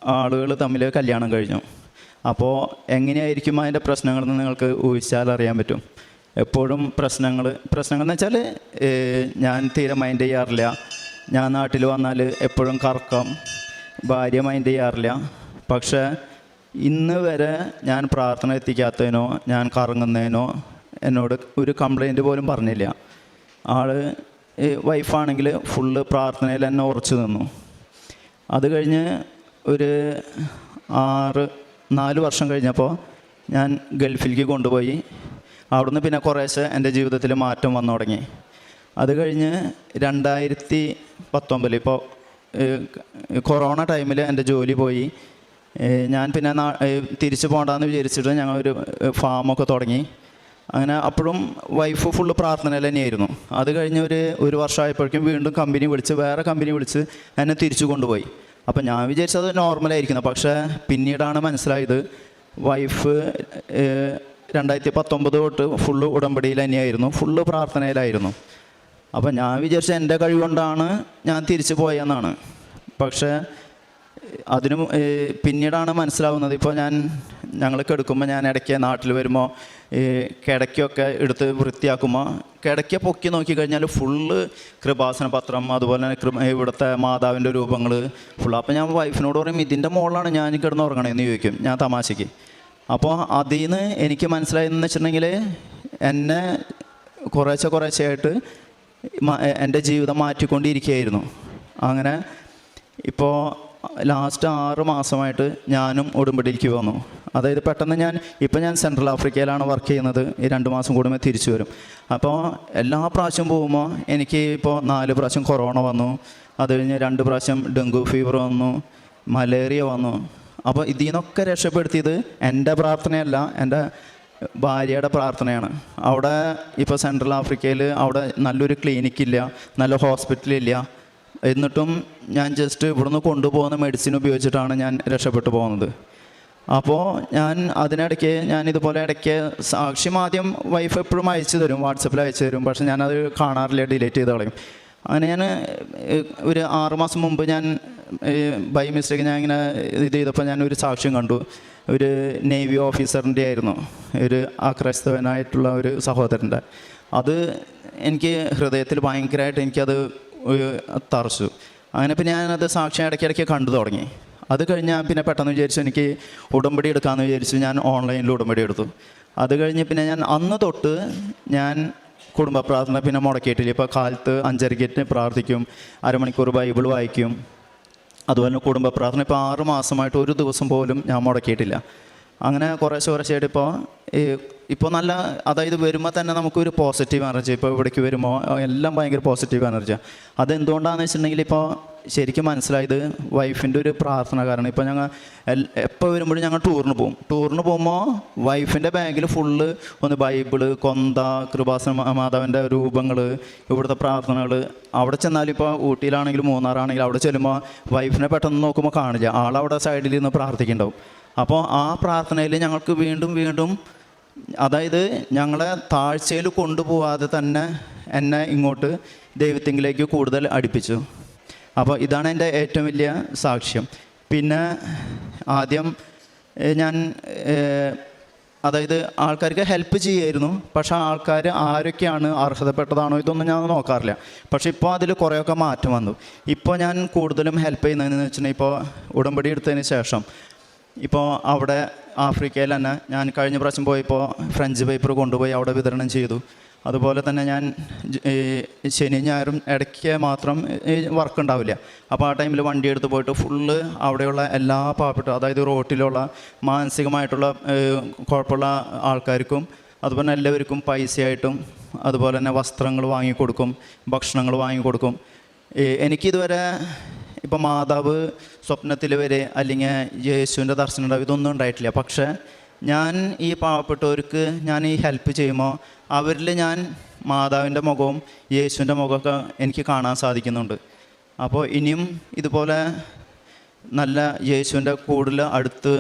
ആളുകൾ തമ്മിൽ കല്യാണം കഴിഞ്ഞു. അപ്പോൾ എങ്ങനെയായിരിക്കും അതിന്റെ പ്രശ്നങ്ങളെന്ന് നിങ്ങൾക്ക് ഊഹിച്ചാൽ അറിയാൻ പറ്റും. എപ്പോഴും പ്രശ്നങ്ങൾ പ്രശ്നങ്ങൾ എന്ന് വെച്ചാൽ ഞാൻ തീരെ മൈൻഡ് ചെയ്യാറില്ല. ഞാൻ നാട്ടിൽ വന്നാൽ എപ്പോഴും കറക്കം. ഭാര്യ മൈൻഡ് ചെയ്യാറില്ല. പക്ഷേ ഇന്ന് വരെ ഞാൻ പ്രാർത്ഥന എത്തിക്കാത്തതിനോ ഞാൻ കറങ്ങുന്നതിനോ എന്നോട് ഒരു കംപ്ലൈന്റ് പോലും പറഞ്ഞില്ല. ആൾ വൈഫാണെങ്കിൽ ഫുള്ള് പ്രാർത്ഥനയിൽ എന്നെ ഉറച്ചു നിന്നു. അത് കഴിഞ്ഞ് ഒരു ആറ് നാല് വർഷം കഴിഞ്ഞപ്പോൾ ഞാൻ ഗൾഫിലേക്ക് കൊണ്ടുപോയി. അവിടുന്ന് പിന്നെ കുറേശ്ശെ എന്റെ ജീവിതത്തിൽ മാറ്റം വന്നു തുടങ്ങി. അത് കഴിഞ്ഞ് രണ്ടായിരത്തി പത്തൊമ്പതിൽ ഇപ്പോൾ കൊറോണ ടൈമിൽ എന്റെ ജോലി പോയി. ഞാൻ പിന്നെ തിരിച്ചു പോകണ്ടെന്ന് വിചാരിച്ചിട്ട് ഞങ്ങൾ ഒരു ഫാമൊക്കെ തുടങ്ങി. അങ്ങനെ അപ്പോഴും വൈഫ് ഫുള്ള് പ്രാർത്ഥനയിൽ തന്നെയായിരുന്നു അത് കഴിഞ്ഞ് ഒരു ഒരു വർഷമായപ്പോഴേക്കും വീണ്ടും കമ്പനി വിളിച്ച് വേറെ കമ്പനി വിളിച്ച് എന്നെ തിരിച്ചു കൊണ്ടുപോയി. അപ്പം ഞാൻ വിചാരിച്ചത് നോർമലായിരിക്കുന്നു. പക്ഷേ പിന്നീടാണ് മനസ്സിലായത് വൈഫ് രണ്ടായിരത്തി പത്തൊമ്പത് തൊട്ട് ഫുള്ള് ഉടമ്പടിയിൽ തന്നെയായിരുന്നു ഫുള്ള് പ്രാർത്ഥനയിലായിരുന്നു. അപ്പം ഞാൻ വിചാരിച്ച എന്റെ കഴിവുകൊണ്ടാണ് ഞാൻ തിരിച്ചു പോയെന്നാണ്. പക്ഷേ അതിന് പിന്നീടാണ് മനസ്സിലാവുന്നത്. ഇപ്പോൾ ഞാൻ ഞങ്ങൾ കിടക്കുമ്പോൾ ഞാൻ ഇടയ്ക്ക് നാട്ടിൽ വരുമ്പോൾ ഈ കിടക്കൊക്കെ എടുത്ത് വൃത്തിയാക്കുമ്പോൾ കിടക്ക പൊക്കി നോക്കിക്കഴിഞ്ഞാൽ ഫുള്ള് കൃപാസന പത്രം അതുപോലെ തന്നെ കൃപ ഇവിടുത്തെ മാതാവിന്റെ രൂപങ്ങൾ ഫുള്ള്. അപ്പോൾ ഞാൻ വൈഫിനോട് പറയും ഇതിന്റെ മുകളിലാണ് ഞാൻ കിടന്ന് ഉറങ്ങണേന്ന് ചോദിക്കും ഞാൻ തമാശയ്ക്ക് അപ്പോൾ അതിൽ നിന്ന് എനിക്ക് മനസ്സിലായെന്ന് വെച്ചിട്ടുണ്ടെങ്കിൽ എന്നെ കുറേശ്ശെ കുറേശ്ശെയായിട്ട് എന്റെ ജീവിതം മാറ്റിക്കൊണ്ടിരിക്കുകയായിരുന്നു. അങ്ങനെ ഇപ്പോൾ ലാസ്റ്റ് ആറ് മാസമായിട്ട് ഞാനും ഉടുമ്പടിയിലേക്ക് വന്നു. അതായത് പെട്ടെന്ന് ഞാൻ ഇപ്പം ഞാൻ സെൻട്രൽ ആഫ്രിക്കയിലാണ് വർക്ക് ചെയ്യുന്നത്. ഈ രണ്ട് മാസം കൂടുമ്പോൾ തിരിച്ചു വരും. അപ്പോൾ എല്ലാ പ്രാവശ്യം പോകുമ്പോൾ എനിക്ക് ഇപ്പോൾ നാല് പ്രാവശ്യം കൊറോണ വന്നു. അത് കഴിഞ്ഞ് രണ്ട് പ്രാവശ്യം ഡെങ്കു ഫീവർ വന്നു മലേറിയ വന്നു. അപ്പോൾ ഇതിൽ നിന്നൊക്കെ രക്ഷപ്പെടുത്തിയത് എന്റെ പ്രാർത്ഥനയല്ല എന്റെ ഭാര്യയുടെ പ്രാർത്ഥനയാണ്. അവിടെ ഇപ്പോൾ സെൻട്രൽ ആഫ്രിക്കയിൽ അവിടെ നല്ലൊരു ക്ലിനിക്കില്ല നല്ല ഹോസ്പിറ്റലില്ല. എന്നിട്ടും ഞാൻ ജസ്റ്റ് ഇവിടുന്ന് കൊണ്ടുപോകുന്ന മെഡിസിൻ ഉപയോഗിച്ചിട്ടാണ് ഞാൻ രക്ഷപ്പെട്ടു പോകുന്നത്. അപ്പോൾ ഞാൻ അതിനിടയ്ക്ക് ഞാൻ ഇതുപോലെ ഇടയ്ക്ക് സാക്ഷ്യം ആദ്യം വൈഫ് എപ്പോഴും അയച്ചു തരും വാട്സപ്പിൽ അയച്ചു തരും പക്ഷെ ഞാനത് കാണാറില്ല ഡിലീറ്റ് ചെയ്ത് കളയും. അങ്ങനെ ഞാൻ ഒരു ആറുമാസം മുമ്പ് ഞാൻ ബൈ മിസ്റ്റേക്ക് ഞാൻ ഇങ്ങനെ ഇത് ചെയ്തപ്പോൾ ഞാൻ ഒരു സാക്ഷ്യം കണ്ടു. ഒരു നേവി ഓഫീസറിന്റെ ആയിരുന്നു ഒരു അക്രൈസ്തവനായിട്ടുള്ള ഒരു സഹോദരന്റെ. അത് എനിക്ക് ഹൃദയത്തിൽ ഭയങ്കരമായിട്ട് എനിക്കത് തറച്ചു അങ്ങനെ പിന്നെ ഞാനത് സാക്ഷ്യം ഇടയ്ക്കിടയ്ക്ക് കണ്ടു തുടങ്ങി. അത് കഴിഞ്ഞ് പിന്നെ പെട്ടെന്ന് വിചാരിച്ചു എനിക്ക് ഉടമ്പടി എടുക്കാമെന്ന് വിചാരിച്ചു ഞാൻ ഓൺലൈനിൽ ഉടമ്പടി എടുത്തു. അത് കഴിഞ്ഞ് പിന്നെ ഞാൻ അന്ന് തൊട്ട് ഞാൻ കുടുംബ പ്രാർത്ഥന പിന്നെ മുടക്കിയിട്ടില്ല. ഇപ്പോൾ കാലത്ത് അഞ്ചരയ്ക്ക് പ്രാർത്ഥിക്കും അരമണിക്കൂർ ബൈബിൾ വായിക്കും. അതുപോലെ കുടുംബ പ്രാർത്ഥന ഇപ്പോൾ ആറ് മാസമായിട്ട് ഒരു ദിവസം പോലും ഞാൻ മുടക്കിയിട്ടില്ല. അങ്ങനെ കുറേശ്ശെ കുറച്ചായിട്ട് ഇപ്പോൾ ഈ ഇപ്പോൾ നല്ല അതായത് വരുമ്പോൾ തന്നെ നമുക്കൊരു പോസിറ്റീവ് എനർജി ഇപ്പോൾ ഇവിടേക്ക് വരുമ്പോൾ എല്ലാം ഭയങ്കര പോസിറ്റീവ് എനർജിയാണ് അതെന്തുകൊണ്ടാണെന്ന് വെച്ചിട്ടുണ്ടെങ്കിൽ ഇപ്പോൾ ശരിക്കും മനസ്സിലായത് വൈഫിന്റെ ഒരു പ്രാർത്ഥന കാരണം. ഇപ്പോൾ ഞങ്ങൾ എപ്പോൾ വരുമ്പോഴും ഞങ്ങൾ ടൂറിന് പോകും. ടൂറിന് പോകുമ്പോൾ വൈഫിന്റെ ബാഗിൽ ഫുള്ള് ഒന്ന് ബൈബിൾ കൊന്ത കൃപാസന മാധവന്റെ രൂപങ്ങൾ ഇവിടുത്തെ പ്രാർത്ഥനകൾ. അവിടെ ചെന്നാലും ഇപ്പോൾ ഊട്ടിയിലാണെങ്കിലും മൂന്നാറാണെങ്കിലും അവിടെ ചെല്ലുമ്പോൾ വൈഫിനെ പെട്ടെന്ന് നോക്കുമ്പോൾ കാണില്ല ആളവിടെ സൈഡിൽ നിന്ന് പ്രാർത്ഥിക്കുന്നുണ്ടാവും. അപ്പോൾ ആ പ്രാർത്ഥനയിൽ ഞങ്ങൾക്ക് വീണ്ടും വീണ്ടും അതായത് ഞങ്ങളെ താഴ്ചയിൽ കൊണ്ടുപോവാതെ തന്നെ എന്നെ ഇങ്ങോട്ട് ദൈവത്തിങ്കിലേക്ക് കൂടുതൽ അടുപ്പിച്ചു. അപ്പോൾ ഇതാണ് എന്റെ ഏറ്റവും വലിയ സാക്ഷ്യം. പിന്നെ ആദ്യം ഞാൻ അതായത് ആൾക്കാർക്ക് ഹെൽപ്പ് ചെയ്യായിരുന്നു. പക്ഷേ ആൾക്കാർ ആരൊക്കെയാണ് അർഹതപ്പെട്ടതാണോ ഇതൊന്നും ഞാൻ നോക്കാറില്ല. പക്ഷേ ഇപ്പോൾ അതിൽ കുറേയൊക്കെ മാറ്റം വന്നു. ഇപ്പോൾ ഞാൻ കൂടുതലും ഹെൽപ്പ് ചെയ്യുന്നതെന്ന് വെച്ചിട്ടുണ്ടെങ്കിൽ ഇപ്പോൾ ഉടമ്പടി എടുത്തതിന് ശേഷം ഇപ്പോൾ അവിടെ ആഫ്രിക്കയിൽ തന്നെ ഞാൻ കഴിഞ്ഞ പ്രാവശ്യം പോയപ്പോൾ ഫ്രഞ്ച് പേപ്പർ കൊണ്ടുപോയി അവിടെ വിതരണം ചെയ്തു. അതുപോലെ തന്നെ ഞാൻ ഈ ശനി ഞായറും ഇടയ്ക്ക് മാത്രം വർക്ക് ഉണ്ടാവില്ല. അപ്പോൾ ആ ടൈമിൽ വണ്ടി എടുത്ത് പോയിട്ട് ഫുള്ള് അവിടെയുള്ള എല്ലാ പാവപ്പെട്ട അതായത് റോട്ടിലുള്ള മാനസികമായിട്ടുള്ള കുഴപ്പമുള്ള ആൾക്കാർക്കും അതുപോലെ എല്ലാവർക്കും പൈസയായിട്ടും അതുപോലെ തന്നെ വസ്ത്രങ്ങൾ വാങ്ങിക്കൊടുക്കും ഭക്ഷണങ്ങൾ വാങ്ങിക്കൊടുക്കും. എനിക്കിതുവരെ ഇപ്പം മാതാവ് സ്വപ്നത്തിൽ വരെ അല്ലെങ്കിൽ യേശുവിന്റെ ദർശനം ഉണ്ടാവും. ഇതൊന്നും ഉണ്ടായിട്ടില്ല. പക്ഷേ ഞാൻ ഈ പാവപ്പെട്ടവർക്ക് ഞാൻ ഈ ഹെൽപ്പ് ചെയ്യുമ്പോൾ അവരിൽ ഞാൻ മാതാവിന്റെ മുഖവും യേശുവിന്റെ മുഖമൊക്കെ എനിക്ക് കാണാൻ സാധിക്കുന്നുണ്ട്. അപ്പോൾ ഇനിയും ഇതുപോലെ നല്ല യേശുവിന്റെ കൂടുതൽ അടുത്ത്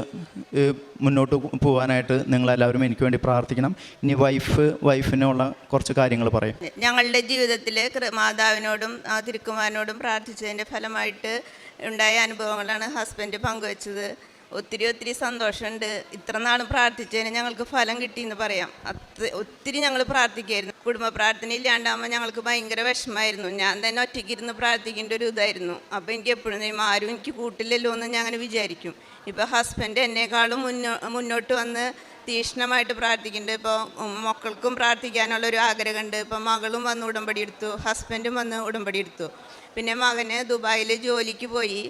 മുന്നോട്ട് പോകാനായിട്ട് നിങ്ങളെല്ലാവരും എനിക്ക് വേണ്ടി പ്രാർത്ഥിക്കണം. ഇനി വൈഫ് വൈഫിനുള്ള കുറച്ച് കാര്യങ്ങൾ പറയും. ഞങ്ങളുടെ ജീവിതത്തിൽ മാതാവിനോടും തിരുക്കുമാരനോടും പ്രാർത്ഥിച്ചതിന്റെ ഫലമായിട്ട് ഉണ്ടായ അനുഭവങ്ങളാണ് ഹസ്ബൻഡ് പങ്കുവച്ചത്. ഒത്തിരി ഒത്തിരി സന്തോഷമുണ്ട്. ഇത്ര നാളും പ്രാർത്ഥിച്ചതിന് ഞങ്ങൾക്ക് ഫലം കിട്ടിയെന്ന് പറയാം. അത് ഒത്തിരി ഞങ്ങൾ പ്രാർത്ഥിക്കായിരുന്നു കുടുംബ പ്രാർത്ഥന ഇല്ലാണ്ടാകുമ്പോൾ ഞങ്ങൾക്ക് ഭയങ്കര വിഷമമായിരുന്നു ഞാൻ തന്നെ ഒറ്റയ്ക്കിരുന്ന് പ്രാർത്ഥിക്കേണ്ട ഒരു ഇതായിരുന്നു. അപ്പോൾ എനിക്ക് എപ്പോഴും ആരും എനിക്ക് കൂട്ടില്ലല്ലോ എന്ന് ഞാൻ അങ്ങനെ വിചാരിക്കും. ഇപ്പോൾ ഹസ്ബൻഡ് എന്നെക്കാളും മുന്നോ മുന്നോട്ട് വന്ന് തീക്ഷ്ണമായിട്ട് പ്രാർത്ഥിക്കുന്നുണ്ട്. ഇപ്പോൾ മക്കൾക്കും പ്രാർത്ഥിക്കാനുള്ള ഒരു ആഗ്രഹമുണ്ട്. ഇപ്പോൾ മകളും വന്ന് ഉടമ്പടി എടുത്തു. ഹസ്ബൻഡും വന്ന് ഉടമ്പടി എടുത്തു. പിന്നെ മകന് ദുബായിൽ ജോലിക്ക് പോയി.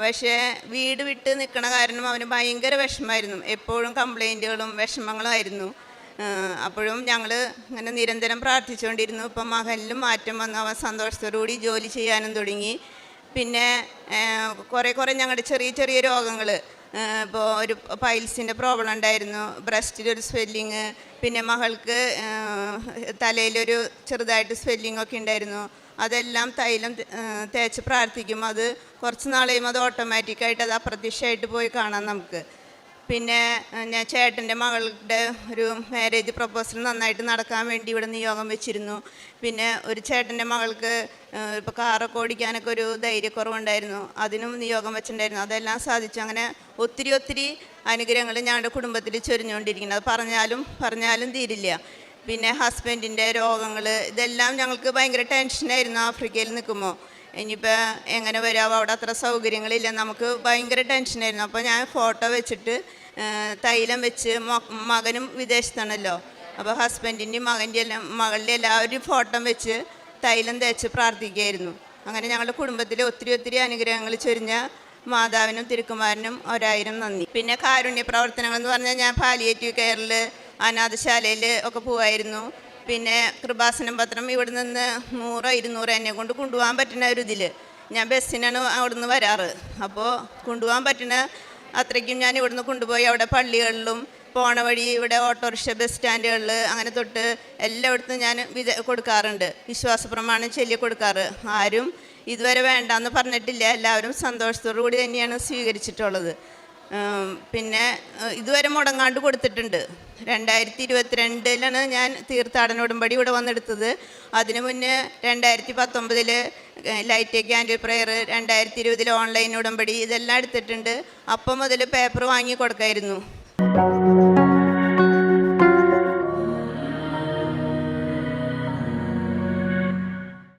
പക്ഷേ വീട് വിട്ട് നിൽക്കണ കാരണം അവന് ഭയങ്കര വിഷമമായിരുന്നു എപ്പോഴും കംപ്ലൈന്റുകളും വിഷമങ്ങളുമായിരുന്നു ഏഹ് അപ്പോഴും ഞങ്ങൾ ഇങ്ങനെ നിരന്തരം പ്രാർത്ഥിച്ചുകൊണ്ടിരുന്നു. ഇപ്പം മകനിലും മാറ്റം വന്നു. അവൻ സന്തോഷത്തോടുകൂടി ജോലി ചെയ്യാനും തുടങ്ങി. പിന്നെ കുറേ കുറേ ഞങ്ങളുടെ ചെറിയ ചെറിയ രോഗങ്ങൾ ഇപ്പോൾ ഒരു പൈൽസിന്റെ പ്രോബ്ലം ഉണ്ടായിരുന്നു. ബ്രസ്റ്റിലൊരു സ്വെല്ലിങ് പിന്നെ മകൾക്ക് തലയിലൊരു ചെറുതായിട്ട് സ്വെല്ലിംഗ് ഒക്കെ ഉണ്ടായിരുന്നു. അതെല്ലാം തൈലം തേച്ച് പ്രാർത്ഥിക്കും. അത് കുറച്ച് നാളെയും അത് ഓട്ടോമാറ്റിക്കായിട്ട് അത് അപ്രത്യക്ഷമായിട്ട് പോയി കാണാം നമുക്ക്. പിന്നെ ഞാൻ ചേട്ടന്റെ മകളുടെ ഒരു മാരേജ് പ്രപ്പോസൽ നന്നായിട്ട് നടക്കാൻ വേണ്ടി ഇവിടെ നിയോഗം വെച്ചിരുന്നു. പിന്നെ ഒരു ചേട്ടന്റെ മകൾക്ക് ഇപ്പോൾ കാറൊക്കെ ഓടിക്കാനൊക്കെ ഒരു ധൈര്യക്കുറവുണ്ടായിരുന്നു. അതിനും നിയോഗം വെച്ചിട്ടുണ്ടായിരുന്നു. അതെല്ലാം സാധിച്ചു. അങ്ങനെ ഒത്തിരി ഒത്തിരി അനുഗ്രഹങ്ങൾ ഞങ്ങളുടെ കുടുംബത്തിൽ ചൊരിഞ്ഞുകൊണ്ടിരിക്കുന്നത് അത് പറഞ്ഞാലും പറഞ്ഞാലും തീരില്ല. പിന്നെ ഹസ്ബൻഡിന്റെ രോഗങ്ങൾ ഇതെല്ലാം ഞങ്ങൾക്ക് ഭയങ്കര ടെൻഷനായിരുന്നു ആഫ്രിക്കയിൽ നിൽക്കുമ്പോൾ. ഇനിയിപ്പോൾ എങ്ങനെ വരാമോ അവിടെ അത്ര സൗകര്യങ്ങളില്ല. നമുക്ക് ഭയങ്കര ടെൻഷനായിരുന്നു അപ്പോൾ ഞാൻ ഫോട്ടോ വെച്ചിട്ട് തൈലം വെച്ച് മകനും വിദേശത്താണല്ലോ. അപ്പോൾ ഹസ്ബൻഡിന്റെയും മകന്റെ എല്ലാം മകളുടെ എല്ലാവരും ഫോട്ടോ വെച്ച് തൈലം തേച്ച് പ്രാർത്ഥിക്കുകയായിരുന്നു. അങ്ങനെ ഞങ്ങളുടെ കുടുംബത്തിൽ ഒത്തിരി ഒത്തിരി അനുഗ്രഹങ്ങൾ ചൊരിഞ്ഞ മാതാവിനും തിരുക്കുമാരനും ഒരായിരം നന്ദി. പിന്നെ കാരുണ്യ പ്രവർത്തനങ്ങൾ എന്ന് പറഞ്ഞാൽ ഞാൻ പാലിയേറ്റീവ് കെയറിൽ അനാഥശാലയിൽ ഒക്കെ പോവായിരുന്നു. പിന്നെ കൃപാസനം പത്രം ഇവിടെ നിന്ന് നൂറോ ഇരുന്നൂറോ എന്നെ കൊണ്ട് കൊണ്ടുപോകാൻ പറ്റുന്ന ഒരു ഇതിൽ ഞാൻ ബസ്സിനാണ് അവിടെ നിന്ന് വരാറ്. അപ്പോൾ കൊണ്ടുപോകാൻ പറ്റുന്ന അത്രയ്ക്കും ഞാൻ ഇവിടുന്ന് കൊണ്ടുപോയി. അവിടെ പള്ളികളിലും പോണ വഴി ഇവിടെ ഓട്ടോറിക്ഷ ബസ് സ്റ്റാൻഡുകളിൽ അങ്ങനെ തൊട്ട് എല്ലായിടത്തും ഞാൻ വിത കൊടുക്കാറുണ്ട്. വിശ്വാസ പ്രമാണം ചൊല്ലി കൊടുക്കാറ്. ആരും ഇതുവരെ വേണ്ടാന്ന് പറഞ്ഞിട്ടില്ല. എല്ലാവരും സന്തോഷത്തോടു കൂടി തന്നെയാണ് സ്വീകരിച്ചിട്ടുള്ളത്. പിന്നെ ഇതുവരെ മുടങ്ങാണ്ട് കൊടുത്തിട്ടുണ്ട്. രണ്ടായിരത്തി ഇരുപത്തിരണ്ടിലാണ് ഞാൻ തീർത്ഥാടന ഉടമ്പടി ഇവിടെ വന്നെടുത്തത്. അതിനു മുന്നേ രണ്ടായിരത്തി പത്തൊമ്പതിൽ ലൈറ്റ് ക്യാൻഡിൽ പ്രെയർ രണ്ടായിരത്തി ഇരുപതിൽ ഓൺലൈൻ ഉടമ്പടി ഇതെല്ലാം എടുത്തിട്ടുണ്ട്. അപ്പം മുതൽ പേപ്പർ വാങ്ങി കൊടുക്കായിരുന്നു.